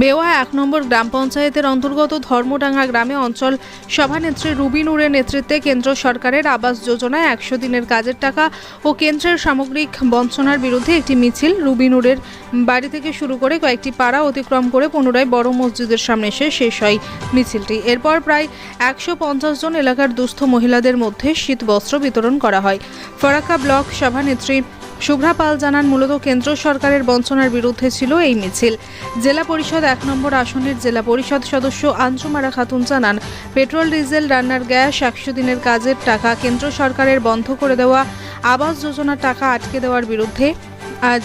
বেওয়া এক নম্বর গ্রাম পঞ্চায়েতের অন্তর্গত ধর্মডাঙ্গা গ্রামে অঞ্চল সভানেত্রী রুবি নূরের নেতৃত্বে কেন্দ্র সরকারের আবাস যোজনায় একশো দিনের কাজের টাকা ও কেন্দ্রের সামগ্রিক বঞ্চনার বিরুদ্ধে একটি মিছিল রুবি নূরের বাড়ি থেকে শুরু করে কয়েকটি পাড়া অতিক্রম করে পুনরায় বড় মসজিদের সামনে এসে শেষ হয় মিছিলটি। এরপর প্রায় একশো পঞ্চাশ জন এলাকার দুস্থ মহিলাদের মধ্যে শীত বস্ত্র বিতরণ করা হয়। ফরাক্কা ব্লক সভানেত্রী শুভ্রা পাল জানান, মূলত কেন্দ্র সরকারের বঞ্চনার বিরুদ্ধে ছিল এই মিছিল। জেলা পরিষদ এক নম্বর আসনের জেলা পরিষদ সদস্য আঞ্জুমারা খাতুন জানান, পেট্রোল, ডিজেল, রান্নার গ্যাস, একশো দিনের কাজের টাকা কেন্দ্র সরকারের বন্ধ করে দেওয়া, আবাস যোজনার টাকা আটকে দেওয়ার বিরুদ্ধে আজ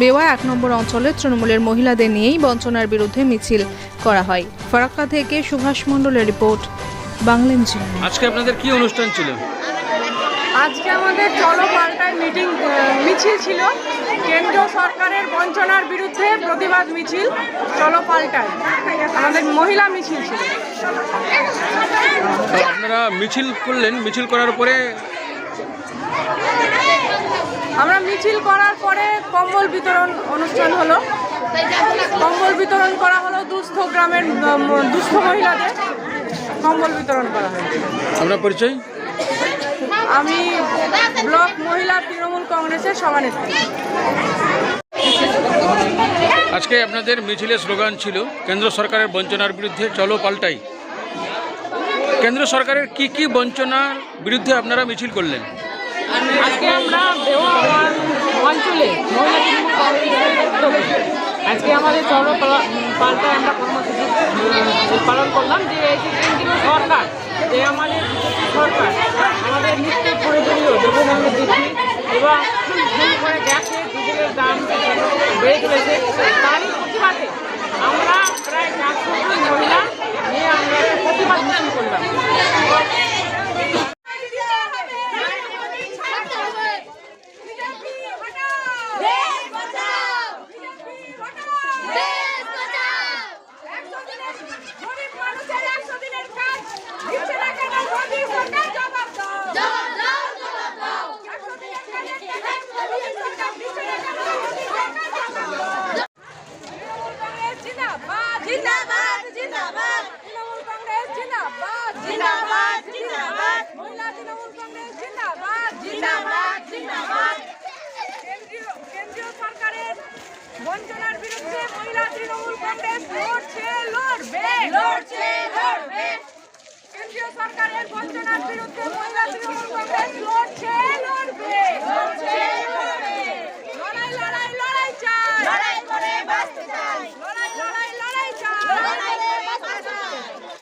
বেওয়া এক নম্বর অঞ্চলের তৃণমূলের মহিলাদের নিয়েই বঞ্চনার বিরুদ্ধে মিছিল করা হয়। ফরাক্কা থেকে সুভাষ মণ্ডলের রিপোর্ট বাংলেন আজকে আপনাদের কি অনুষ্ঠান ছিল? আজকে আমাদের চলো পাল্টায় মিটিং মিছিল ছিল। কেন্দ্র সরকারের বঞ্চনার বিরুদ্ধে প্রতিবাদ মিছিল চলো পাল্টায়। আমাদের মহিলা মিছিল ছিল। আপনারা মিছিল করলেন মিছিল করার পরে? আমরা মিছিল করার পরে কম্বল বিতরণ অনুষ্ঠান হলো। কম্বল বিতরণ করা হলো দুস্থ গ্রামের দুস্থ মহিলাদের। কম্বল বিতরণ করা হয় আপনার পরিচয়? আমি ব্লক মহিলা তৃণমূল কংগ্রেসের সভানেত্রী। আজকে আপনাদের মিছিলের স্লোগান ছিল কেন্দ্র সরকারের বঞ্চনার বিরুদ্ধে চলো পাল্টাই। কেন্দ্র সরকারের কি কি বঞ্চনার বিরুদ্ধে আপনারা মিছিল করলেন? আজকে আমরা দেওয়া অঞ্চলে মহিলা তৃণমূল আজকে আমাদের চলো পালা- পাল্টায় আমরা কর্মসূচি পালন করলাম যে এই যে কেন্দ্রীয় সরকার যে আমাদের সরকার, আমাদের নিত্য প্রয়োজনীয় দ্রব্যমূল্য বৃদ্ধি এবং ভুল করে গ্যাসে ডিজেলের দাম বেড়ে চলেছে তারই প্রতিবাদে আমরা প্রায় চারশো জন মহিলা নিয়ে আমরা একটা প্রতিবাদ মিছিল করলাম দেশ বাঁচাও দেশ বাঁচাও গরিব মানুষের একশো দিনের কাজ দিচ্ছে না কেন মোদী সরকার জবাব দাও জবাব দাও জবাব দাও একশো দিনের কাজের টাকা মোদী সরকার দিচ্ছে না কেন মোদী সরকার জবাব দাও তৃণমূল কংগ্রেস জিন্দাবাদ জিন্দাবাদ জিন্দাবাদ তৃণমূল কংগ্রেস জিন্দাবাদ জিন্দাবাদ। মহিলা তৃণমূল কংগ্রেস জিন্দাবাদ। জিন্দাবাদ জিন্দাবাদ। কেন্দ্রীয় কেন্দ্রীয় সরকারের বঞ্চনার বিরুদ্ধে মহিলা তৃণমূল কংগ্রেস লড়ছে লড়বে। লড়ছে লড়বে। কেন্দ্রীয় সরকারের বঞ্চনার বিরুদ্ধে মহিলা তৃণমূল